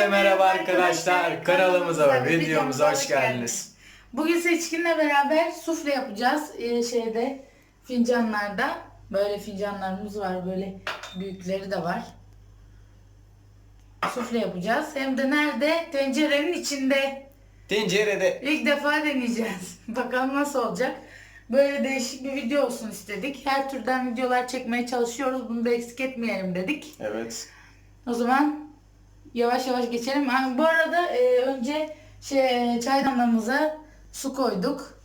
Hepinize merhaba arkadaşlar. Kanalımıza ve videomuza hoş geldiniz. Bugün Seçkin'le beraber sufle yapacağız. Ee, şeyde fincanlarda. Böyle fincanlarımız var. Böyle büyükleri de var. Sufle yapacağız. Hem de nerede? Tencerenin içinde. Tencerede. İlk defa deneyeceğiz. Bakalım nasıl olacak. Böyle değişik bir video olsun istedik. Her türden videolar çekmeye çalışıyoruz. Bunu da eksik etmeyelim dedik. Evet. O zaman yavaş yavaş geçelim. Ha, bu arada e, önce şey e, çaydanlığımıza su koyduk.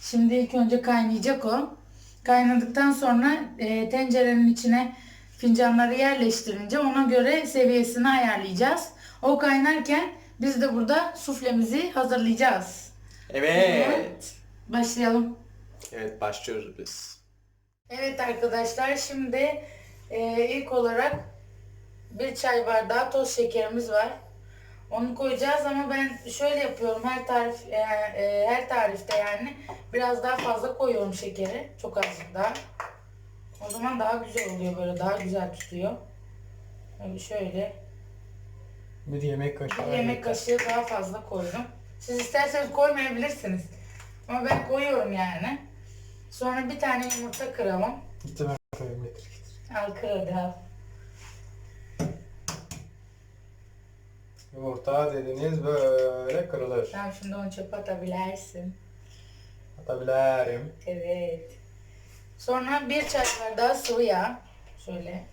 Şimdi ilk önce kaynayacak o. Kaynadıktan sonra e, tencerenin içine fincanları yerleştirince ona göre seviyesini ayarlayacağız. O kaynarken biz de burada suflemizi hazırlayacağız. Evet. Başlayalım. Evet başlıyoruz biz. Evet arkadaşlar şimdi e, ilk olarak bir çay bardağı toz şekerimiz var. Onu koyacağız ama ben şöyle yapıyorum her tarif e, e, her tarifte yani biraz daha fazla koyuyorum şekeri çok azıcık daha. O zaman daha güzel oluyor böyle daha güzel tutuyor. Böyle şöyle Bir yemek kaşığı. bir yemek kaşığı daha fazla koydum. Siz isterseniz koymayabilirsiniz. Ama ben koyuyorum yani. Sonra bir tane yumurta kıralım. Gitti ben koyayım getir getir. Al kır hadi al. Yumurta dediğiniz böyle kırılır. Şimdi onu çöpe atabilirsin. Atabilirim. Evet. Sonra bir çay bardağı sıvı yağ. Şöyle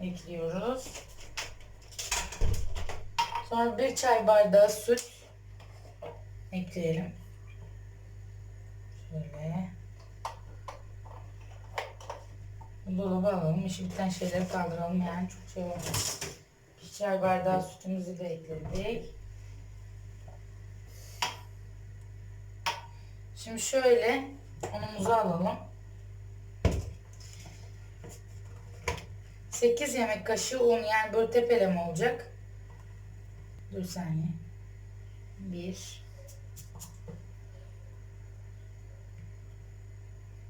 ekliyoruz. Sonra bir çay bardağı süt ekleyelim. Şöyle. Dolaba alalım. İşi biten şeyleri kaldıralım yani çok şey olmaz. Çay bardağı sütümüzü de ekledik. Şimdi şöyle unumuzu alalım. 8 yemek kaşığı un yani böyle tepeleme olacak. Dur saniye. 1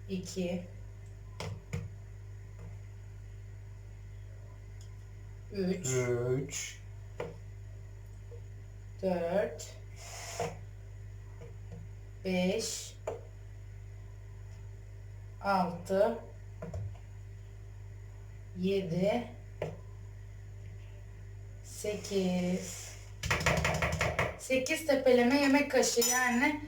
2 3 3. 4 5 6 7 8 8 tepeleme yemek kaşığı yani.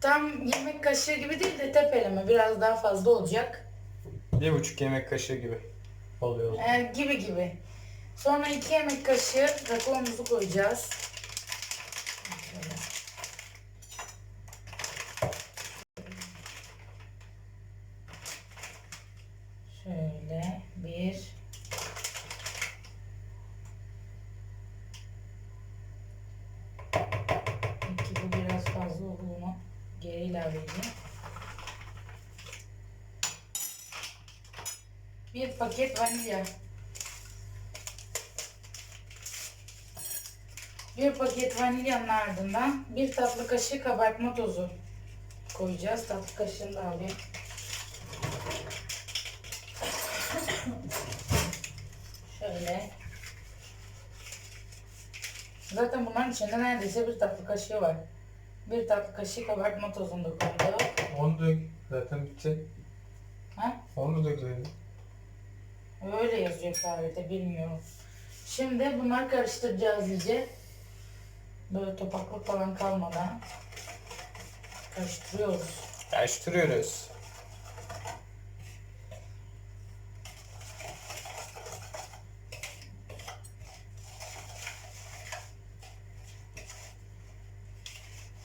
Tam yemek kaşığı gibi değil de tepeleme. Biraz daha fazla olacak. Bir buçuk yemek kaşığı gibi oluyor. Ee, gibi gibi. Sonra 2 yemek kaşığı kakaomuzu koyacağız. Şöyle. Şöyle bir iki bu biraz fazla oldu bunu geri ilave edeyim. Bir paket vanilya. Bir paket vanilyanın ardından bir tatlı kaşığı kabartma tozu koyacağız. Tatlı kaşığını da alayım. Şöyle. Zaten bunların içinde neredeyse bir tatlı kaşığı var. Bir tatlı kaşığı kabartma tozunu da koyduk. Onu dök. Zaten bitecek. Ha? Onu dök zaten. Öyle yazıyor tarihte bilmiyorum. Şimdi bunları karıştıracağız iyice. Böyle topaklık falan kalmadan karıştırıyoruz. Karıştırıyoruz.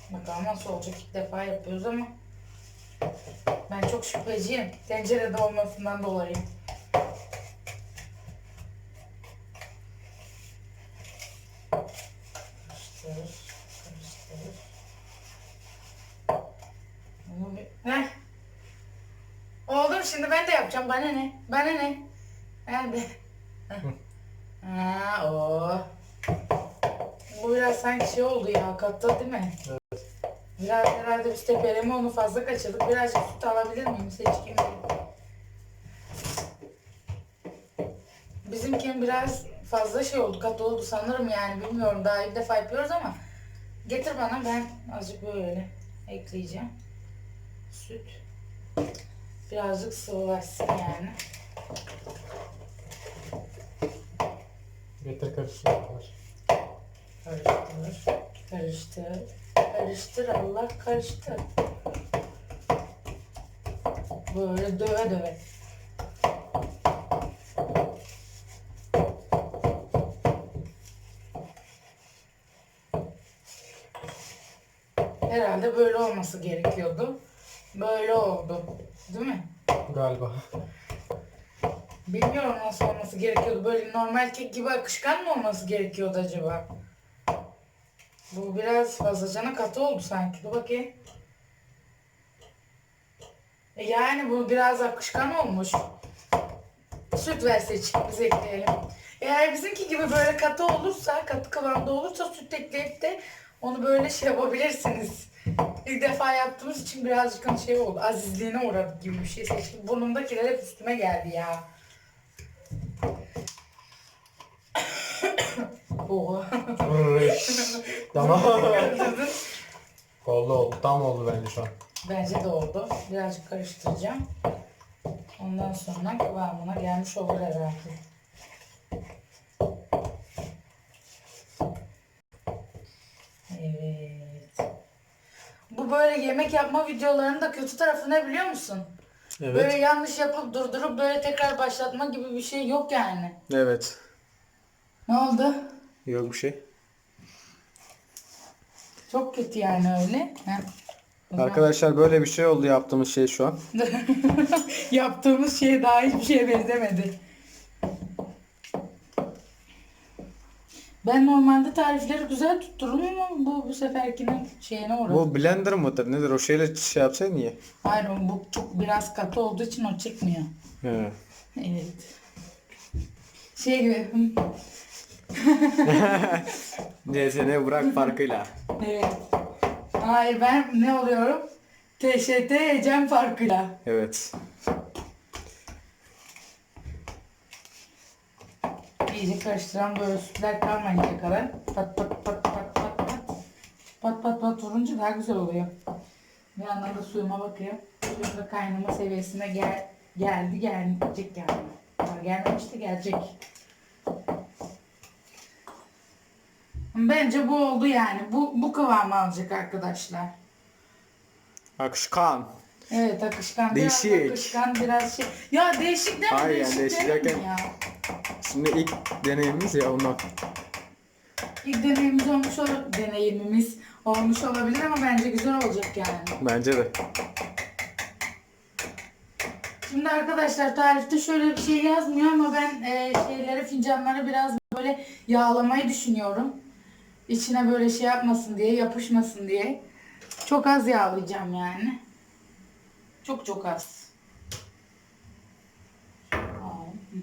Bakalım nasıl olacak ilk defa yapıyoruz ama ben çok şüpheciyim. Tencerede olmasından dolayı. Karıştır, karıştır. Bunu bir- Heh. Oldu mu şimdi ben de yapacağım. Bana ne? Bana ne? Nerede? Heh. Ha, o. Bu biraz sanki şey oldu ya katta değil mi? Biraz herhalde biz tepeleme onu fazla kaçırdık. Birazcık süt alabilir miyim seçkin? Bizimkinin biraz fazla şey oldu, katı oldu sanırım yani bilmiyorum daha ilk defa yapıyoruz ama getir bana ben azıcık böyle ekleyeceğim. Süt. Birazcık sıvılaşsın yani. Getir karıştırıyorlar. Karıştır. Karıştır. Karıştır Allah karıştır. Böyle döve döve. Herhalde böyle olması gerekiyordu. Böyle oldu. Değil mi? Galiba. Bilmiyorum nasıl olması gerekiyordu. Böyle normal kek gibi akışkan mı olması gerekiyordu acaba? Bu biraz fazlacana katı oldu sanki. Dur bakayım. E Yani bu biraz akışkan olmuş. Süt verseydik biz ekleyelim. Eğer bizimki gibi böyle katı olursa, katı kıvamda olursa süt ekleyip de onu böyle şey yapabilirsiniz. İlk defa yaptığımız için birazcık hani şey oldu. Azizliğine uğradık gibi bir şey seçtik. Burnumdakiler hep üstüme geldi ya. Oha. tamam. oldu oldu. Tam oldu bence şu an. Bence de oldu. Birazcık karıştıracağım. Ondan sonra kıvamına gelmiş olur herhalde. Böyle yemek yapma videolarının da kötü tarafı ne biliyor musun? Evet. Böyle yanlış yapıp durdurup böyle tekrar başlatma gibi bir şey yok yani. Evet. Ne oldu? Yok bir şey. Çok kötü yani öyle. Heh. Arkadaşlar böyle bir şey oldu yaptığımız şey şu an. Yaptığımız şeye daha hiçbir şeye benzemedi. Ben normalde tarifleri güzel tuttururum ama bu bu seferkinin şeyine uğradı. Bu blender mıdır nedir o şeyle şey yapsaydın niye? Hayır bu çok biraz katı olduğu için o çıkmıyor. He. Evet. Şey gibi. Neyse ne bırak farkıyla. Evet. Hayır ben ne oluyorum? TŞT Ecem farkıyla. Evet. İyice karıştıran böyle sütler kalmayınca kadar pat pat pat pat pat pat pat pat pat vurunca daha güzel oluyor. Bir yandan da suyuma bakıyor. Suyum da kaynama seviyesine gel geldi gelecek yani. Daha gelmemişti gelecek. Bence bu oldu yani. Bu bu kıvamı alacak arkadaşlar. Akışkan. Evet akışkan biraz Değişik. akışkan biraz şey. Ya değişik deme Hayır, yani değişik, değişik demeyin derken- ya. Şimdi ilk deneyimimiz ya ondan. İlk deneyimimiz olmuş olur, deneyimimiz olmuş olabilir ama bence güzel olacak yani. Bence de. Şimdi arkadaşlar tarifte şöyle bir şey yazmıyor ama ben e, şeyleri fincanları biraz böyle yağlamayı düşünüyorum. İçine böyle şey yapmasın diye, yapışmasın diye. Çok az yağlayacağım yani. Çok çok az. Aa, hı.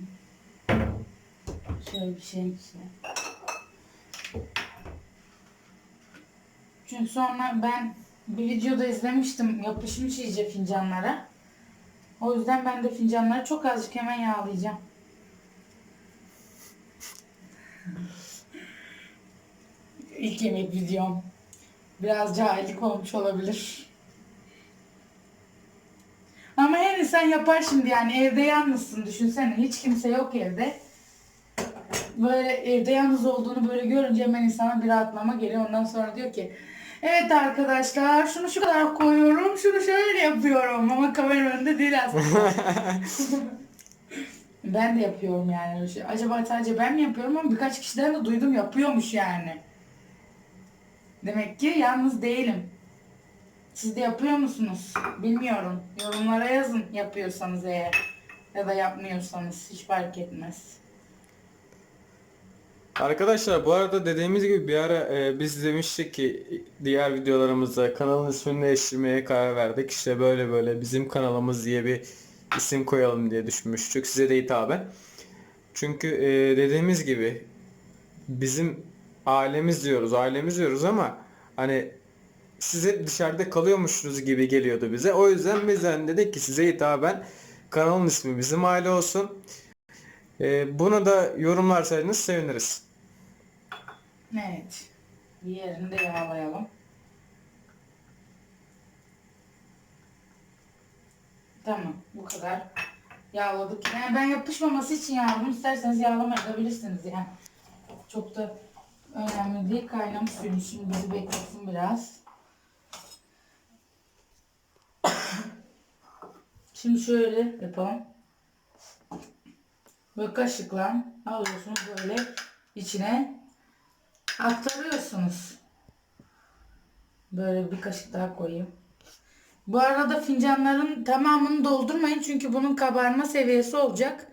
Şöyle bir şeyin içine. Çünkü sonra ben bir videoda izlemiştim yapışmış iyice fincanlara. O yüzden ben de fincanları çok azıcık hemen yağlayacağım. İlk yemek videom. Biraz cahillik olmuş olabilir. Ama her insan yapar şimdi yani evde yalnızsın düşünsene hiç kimse yok evde. Böyle evde yalnız olduğunu böyle görünce hemen insana bir rahatlama geliyor. Ondan sonra diyor ki Evet arkadaşlar şunu şu kadar koyuyorum şunu şöyle yapıyorum ama kamera önünde değil aslında. ben de yapıyorum yani şey. Acaba sadece ben mi yapıyorum ama birkaç kişiden de duydum yapıyormuş yani. Demek ki yalnız değilim. Siz de yapıyor musunuz? Bilmiyorum. Yorumlara yazın yapıyorsanız eğer. Ya da yapmıyorsanız hiç fark etmez. Arkadaşlar bu arada dediğimiz gibi bir ara e, biz demiştik ki diğer videolarımızda kanalın ismini değiştirmeye karar verdik. İşte böyle böyle bizim kanalımız diye bir isim koyalım diye düşünmüştük size de hitaben. Çünkü e, dediğimiz gibi bizim ailemiz diyoruz, ailemiz diyoruz ama hani siz hep dışarıda kalıyormuşsunuz gibi geliyordu bize. O yüzden bizden dedik ki size hitaben kanalın ismi bizim aile olsun. E, bunu da yorumlarsanız seviniriz. Evet. Diğerini de yağlayalım. Tamam. Bu kadar. Yağladık. Yani ben yapışmaması için yağladım. İsterseniz yağlamayabilirsiniz yani. Çok da önemli değil. Kaynamış suyun şimdi bizi beklesin biraz. Şimdi şöyle yapalım. Böyle kaşıkla alıyorsunuz böyle içine aktarıyorsunuz. Böyle bir kaşık daha koyayım. Bu arada fincanların tamamını doldurmayın çünkü bunun kabarma seviyesi olacak.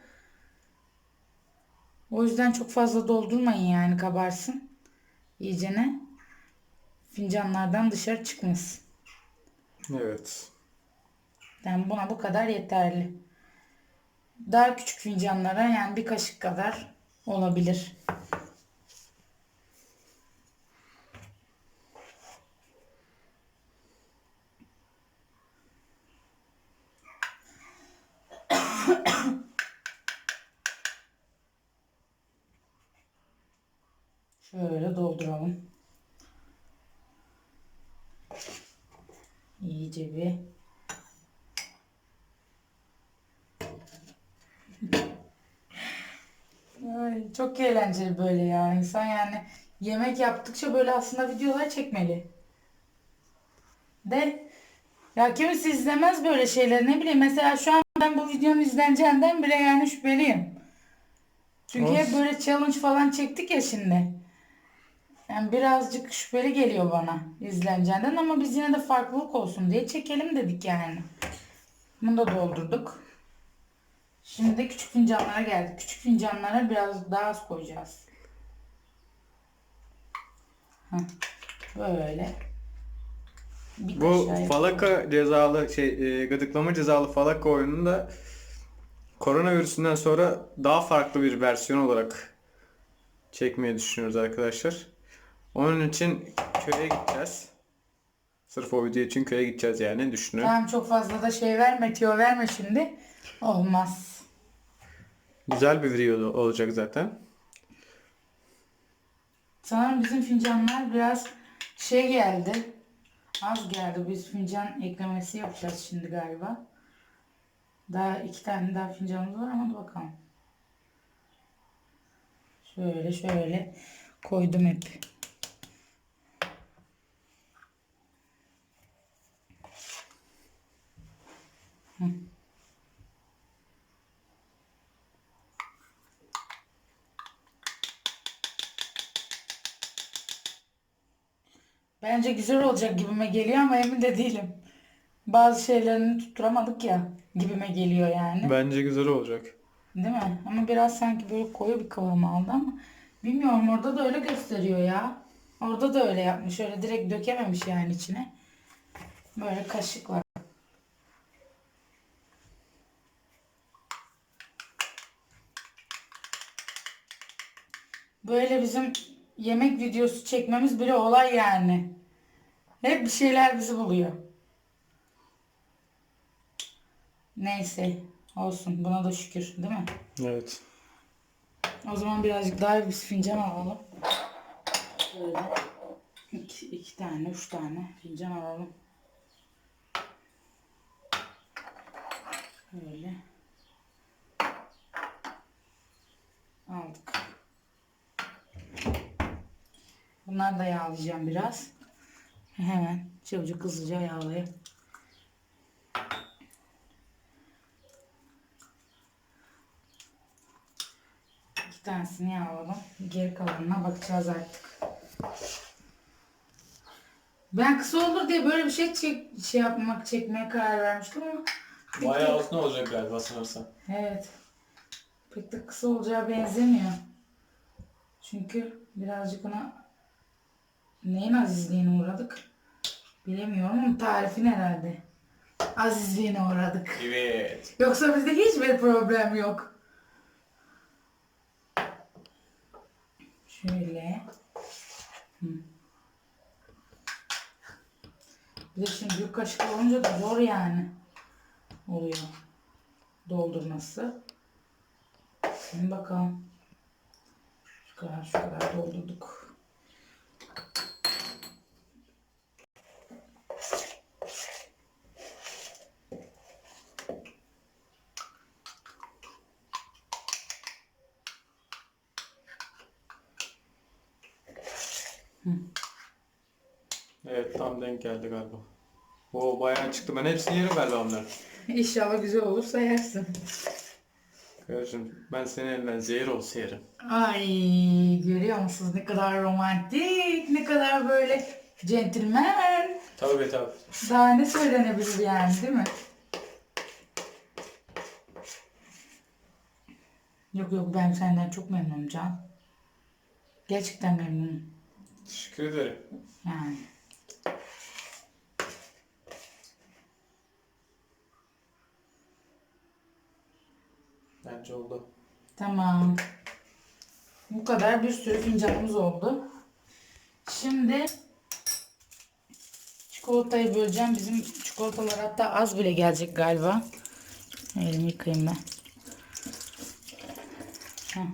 O yüzden çok fazla doldurmayın yani kabarsın. İyicene. Fincanlardan dışarı çıkmasın. Evet. Yani buna bu kadar yeterli. Daha küçük fincanlara yani bir kaşık kadar olabilir. Şöyle dolduralım. İyice bir Ay, çok eğlenceli böyle ya. İnsan yani yemek yaptıkça böyle aslında videolar çekmeli. De ya kimisi izlemez böyle şeyler ne bileyim mesela şu an ben bu videonun izleneceğinden bile yani şüpheliyim. Çünkü hep böyle challenge falan çektik ya şimdi. Yani birazcık şüpheli geliyor bana izleneceğinden ama biz yine de farklılık olsun diye çekelim dedik yani. Bunu da doldurduk. Şimdi de küçük fincanlara geldik. Küçük fincanlara biraz daha az koyacağız. Heh, Böyle. Bir Bu kaşığa yapalım. falaka cezalı şey e, gıdıklama cezalı falaka oyununda koronavirüsünden sonra daha farklı bir versiyon olarak çekmeyi düşünüyoruz arkadaşlar. Onun için köye gideceğiz. Sırf o video için köye gideceğiz yani düşünüyorum. Tamam çok fazla da şey verme, tüyo verme şimdi. Olmaz. Güzel bir video olacak zaten. Sanırım bizim fincanlar biraz şey geldi. Az geldi. Biz fincan eklemesi yapacağız şimdi galiba. Daha iki tane daha fincanımız var ama bakalım. Şöyle şöyle koydum hep. Hı. Bence güzel olacak gibime geliyor ama emin de değilim. Bazı şeylerini tutturamadık ya gibime geliyor yani. Bence güzel olacak. Değil mi? Ama biraz sanki böyle koyu bir kıvam aldı ama bilmiyorum orada da öyle gösteriyor ya. Orada da öyle yapmış. Öyle direkt dökememiş yani içine. Böyle kaşıkla. Böyle bizim yemek videosu çekmemiz bile olay yani. Hep bir şeyler bizi buluyor. Neyse olsun buna da şükür değil mi? Evet. O zaman birazcık daha bir fincan alalım. Böyle iki, iki tane, üç tane fincan alalım. Böyle. Aldık. Bunları da yağlayacağım biraz. Hemen çabucak hızlıca yağlayayım. İki tanesini yağladım. Geri kalanına bakacağız artık. Ben kısa olur diye böyle bir şey çek, şey yapmak çekmeye karar vermiştim ama Bayağı uzun olacak galiba sanırsam. evet pek de kısa olacağı benzemiyor. Çünkü birazcık ona neyin azizliğine uğradık bilemiyorum ama tarifin herhalde. Azizliğine uğradık. Evet. Yoksa bizde hiçbir problem yok. Şöyle. Hı. Bir de şimdi büyük kaşık olunca da zor yani. Oluyor. Doldurması. Şimdi bakalım. Şu kadar şu kadar doldurduk. Evet tam denk geldi galiba. O bayağı çıktı. Ben hepsini yerim galiba onları. İnşallah güzel olursa yersin. Kardeşim ben senin elinden zehir olsa yerim. Ay görüyor musunuz ne kadar romantik, ne kadar böyle centilmen. Tabii tabii. Daha ne söylenebilir yani değil mi? Yok yok ben senden çok memnunum Can. Gerçekten memnunum. Teşekkür ederim. Yani. Bence oldu. Tamam. Bu kadar bir sürü fincanımız oldu. Şimdi çikolatayı böleceğim. Bizim çikolatalar hatta az bile gelecek galiba. Elimi yıkayayım ben. Heh.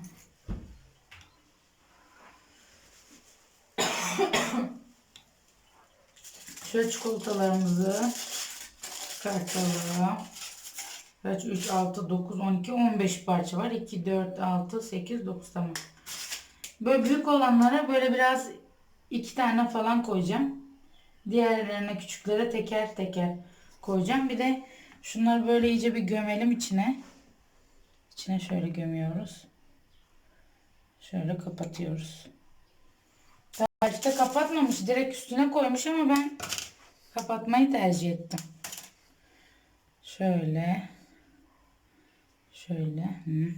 Şöyle çikolatalarımızı çıkartalım. Kaç? 3, 6, 9, 12, 15 parça var. 2, 4, 6, 8, 9 tamam. Böyle büyük olanlara böyle biraz iki tane falan koyacağım. Diğerlerine küçüklere teker teker koyacağım. Bir de şunları böyle iyice bir gömelim içine. İçine şöyle gömüyoruz. Şöyle kapatıyoruz. Tarifte kapatmamış. Direkt üstüne koymuş ama ben kapatmayı tercih ettim. Şöyle. Şöyle. Hı.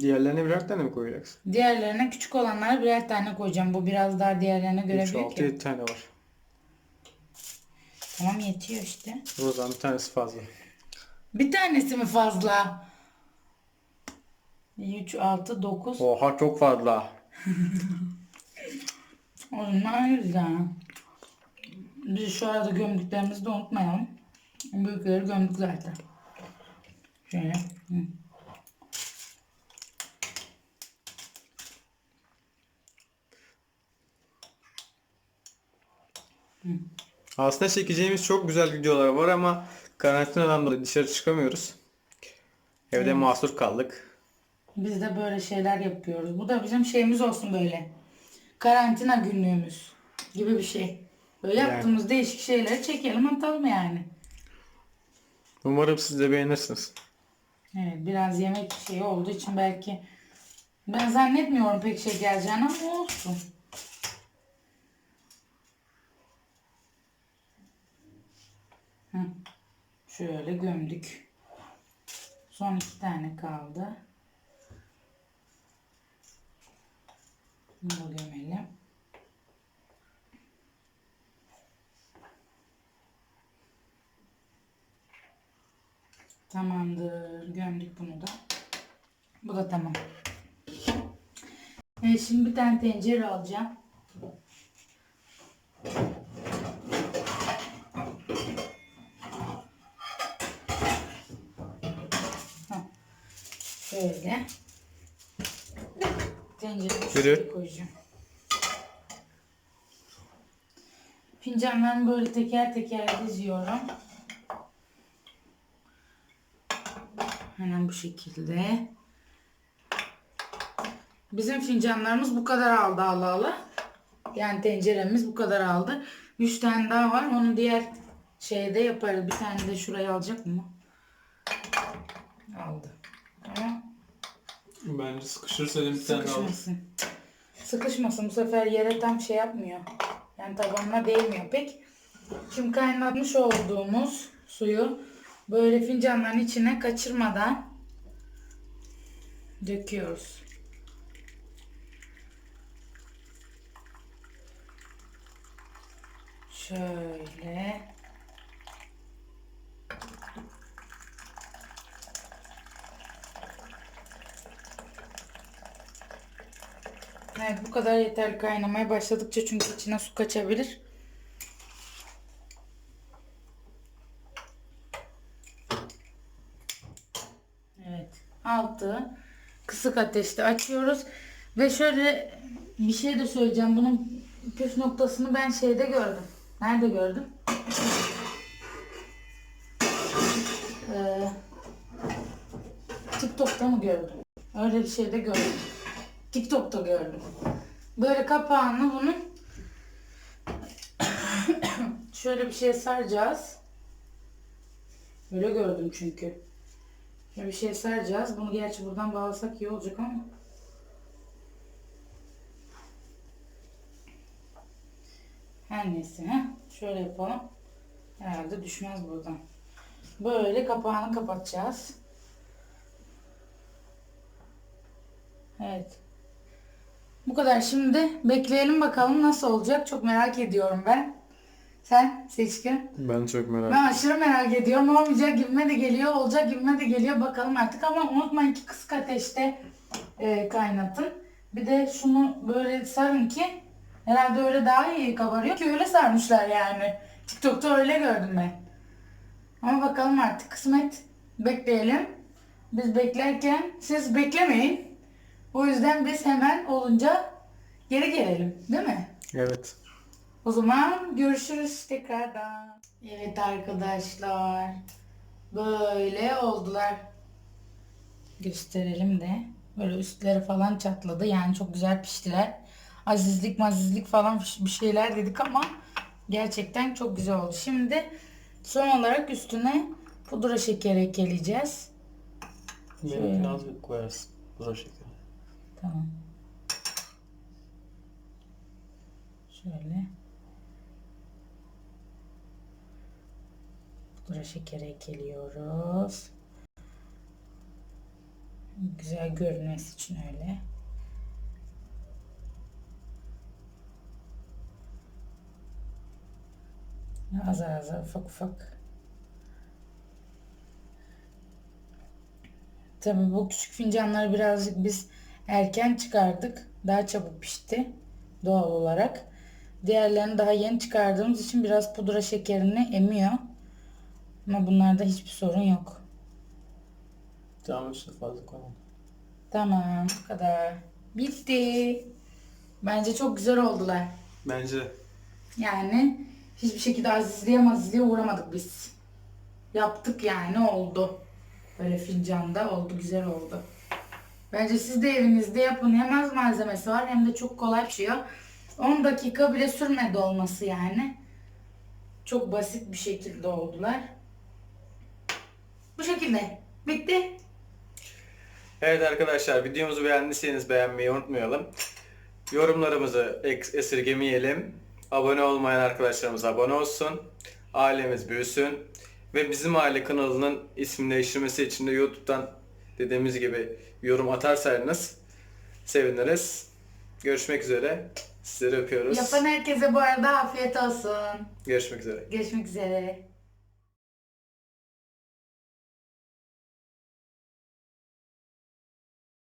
Diğerlerine birer tane mi koyacaksın? Diğerlerine küçük olanlara birer tane koyacağım. Bu biraz daha diğerlerine göre 3, büyük 6, ya. 7 tane var. Tamam yetiyor işte. O zaman bir tanesi fazla. Bir tanesi mi fazla? 3, 6, 9. Oha çok fazla. O zaman güzel. Biz şu arada gömdüklerimizi de unutmayalım. Büyükleri gömdük zaten. Şöyle. Hı. Aslında çekeceğimiz çok güzel videolar var ama karantinadan dolayı dışarı çıkamıyoruz. Evde mahsur kaldık. Biz de böyle şeyler yapıyoruz. Bu da bizim şeyimiz olsun böyle. Karantina günlüğümüz gibi bir şey. Böyle Yani. yaptığımız değişik şeyleri çekelim atalım yani. Umarım siz de beğenirsiniz. Evet biraz yemek şeyi olduğu için belki ben zannetmiyorum pek şey geleceğini ama olsun. Hı. Şöyle gömdük. Son iki tane kaldı. Bunu gömelim. Tamamdır. Gömdük bunu da. Bu da tamam. Şimdi bir tane tencere alacağım. Şöyle. Tencereyi şuraya koyacağım. Fincanlarımı böyle teker teker diziyorum. Hemen bu şekilde. Bizim fincanlarımız bu kadar aldı Allah Allah. Yani tenceremiz bu kadar aldı. 3 tane daha var. Onu diğer şeyde yaparız. Bir tane de şuraya alacak mı? Aldı. Ama Bence sıkışırsa bir tane daha sıkışmasın. Sıkışmasın. Bu sefer yere tam şey yapmıyor. Yani tabanına değmiyor pek. Şimdi kaynatmış olduğumuz suyu böyle fincanların içine kaçırmadan döküyoruz. Şöyle. Evet bu kadar yeterli kaynamaya başladıkça çünkü içine su kaçabilir. Evet. Altı kısık ateşte açıyoruz. Ve şöyle bir şey de söyleyeceğim. Bunun püf noktasını ben şeyde gördüm. Nerede gördüm? Ee, TikTok'ta mı gördüm? Öyle bir şeyde gördüm. TikTok'ta gördüm. Böyle kapağını bunun şöyle bir şey saracağız. Böyle gördüm çünkü. Şöyle bir şey saracağız. Bunu gerçi buradan bağlasak iyi olacak ama. Her neyse. Heh. Şöyle yapalım. Herhalde düşmez buradan. Böyle kapağını kapatacağız. Evet. Bu kadar. Şimdi bekleyelim bakalım nasıl olacak. Çok merak ediyorum ben. Sen Seçkin? Ben çok merak Ben aşırı merak ediyorum. Olmayacak gibime de geliyor, olacak gibime de geliyor. Bakalım artık ama unutmayın ki kısık ateşte e, kaynatın. Bir de şunu böyle sarın ki herhalde öyle daha iyi kabarıyor ki öyle sarmışlar yani. TikTok'ta öyle gördüm ben. Ama bakalım artık kısmet. Bekleyelim. Biz beklerken siz beklemeyin. O yüzden biz hemen olunca geri gelelim. Değil mi? Evet. O zaman görüşürüz tekrardan. Evet arkadaşlar. Böyle oldular. Gösterelim de. Böyle üstleri falan çatladı. Yani çok güzel piştiler. Azizlik mazizlik falan bir şeyler dedik ama gerçekten çok güzel oldu. Şimdi son olarak üstüne pudra şekeri ekleyeceğiz. Benimkini az koyarsın. Pudra şekeri. Tamam. Şöyle. Pudra şekeri ekliyoruz. Güzel görünmesi için öyle. Azar azar ufak ufak. Tabii bu küçük fincanları birazcık biz erken çıkardık. Daha çabuk pişti doğal olarak. Diğerlerini daha yeni çıkardığımız için biraz pudra şekerini emiyor. Ama bunlarda hiçbir sorun yok. Tamam üstüne fazla koyma. Tamam bu kadar. Bitti. Bence çok güzel oldular. Bence Yani hiçbir şekilde azizliğe mazizliğe uğramadık biz. Yaptık yani oldu. Böyle fincanda oldu güzel oldu. Bence siz de evinizde yapın. Hem az malzemesi var hem de çok kolay pişiyor. 10 dakika bile sürmedi olması yani. Çok basit bir şekilde oldular. Bu şekilde. Bitti. Evet arkadaşlar videomuzu beğendiyseniz beğenmeyi unutmayalım. Yorumlarımızı esirgemeyelim. Abone olmayan arkadaşlarımız abone olsun. Ailemiz büyüsün. Ve bizim aile kanalının ismini değiştirmesi için de YouTube'dan dediğimiz gibi yorum atarsanız seviniriz. Görüşmek üzere. Sizleri öpüyoruz. Yapan herkese bu arada afiyet olsun. Görüşmek üzere. Görüşmek üzere.